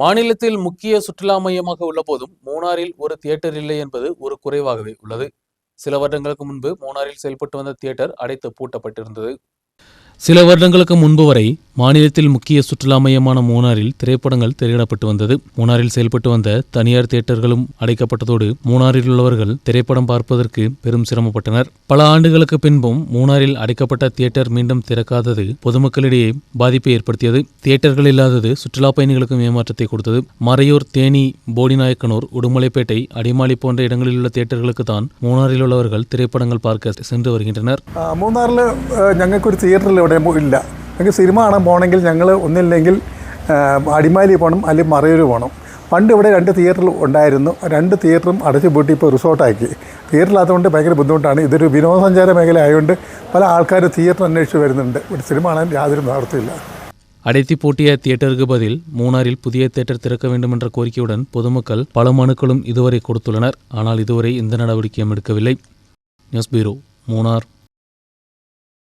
மாநிலத்தில் முக்கிய சுற்றுலா மையமாக உள்ள போதும் மூணாறில் ஒரு தியேட்டர் இல்லை என்பது ஒரு குறைவாகவே உள்ளது. சில வருடங்களுக்கு முன்பு மூணாரில் செயல்பட்டு வந்த தியேட்டர் அடைத்து பூட்டப்பட்டிருந்தது. சில வருடங்களுக்கு முன்பு வரை மாநிலத்தில் முக்கிய சுற்றுலா மையமான மூணாறில் திரைப்படங்கள் திரையிடப்பட்டு வந்தது மூணாறில் செயல்பட்டு வந்த தனியார் தியேட்டர்களும் அடைக்கப்பட்டதோடு மூணாறில் உள்ளவர்கள் திரைப்படம் பார்ப்பதற்கு பெரும் சிரமப்பட்டனர் பல ஆண்டுகளுக்கு பின்பும் மூணாறில் அடைக்கப்பட்ட தியேட்டர் மீண்டும் திறக்காதது பொதுமக்களிடையே பாதிப்பை ஏற்படுத்தியது தியேட்டர்கள் இல்லாதது சுற்றுலா பயணிகளுக்கும் ஏமாற்றத்தை கொடுத்தது மறையூர் தேனி போடிநாயக்கனூர் உடுமலைப்பேட்டை அடிமாலி போன்ற இடங்களில் உள்ள தியேட்டர்களுக்கு தான் மூணாறில் உள்ளவர்கள் திரைப்படங்கள் பார்க்க சென்று வருகின்றனர் ആ, മൂന്നാറിൽ ഏഹ്, ഞങ്ങൾക്കൊരു തിയേറ്ററിൽ ഇവിടെ ഇല്ല ഞങ്ങൾക്ക് സിനിമ കാണാൻ പോകണമെങ്കിൽ ഞങ്ങൾ ഒന്നില്ലെങ്കിൽ ഏഹ്, അടിമാലി പോകണം അല്ലെങ്കിൽ മറയൂർ പോകണം പണ്ട് ഇവിടെ രണ്ട് തിയേറ്റർ ഉണ്ടായിരുന്നു രണ്ട് തിയേറ്ററും അടച്ചു പൂട്ടി ഇപ്പോൾ റിസോർട്ടാക്കി തിയേറ്ററില്ലാത്തതുകൊണ്ട് ഭയങ്കര ബുദ്ധിമുട്ടാണ് ഇതൊരു വിനോദസഞ്ചാര മേഖല ആയതുകൊണ്ട് പല ആൾക്കാർ തിയേറ്റർ അന്വേഷിച്ച് വരുന്നുണ്ട് ഇവിടെ സിനിമ കാണാൻ യാതൊരു നിവൃത്തിയില്ല அடைத்தி பூட்டிய தியேட்டருக்கு பதில் மூணாறில் புதிய தியேட்டர் திறக்க வேண்டும் என்ற கோரிக்கையுடன் பொதுமக்கள் பல மனுக்களும் இதுவரை கொடுத்துள்ளனர் ஆனால் இதுவரை எந்த நடவடிக்கையும் எடுக்கவில்லை நியூஸ் பீரோ மூணார்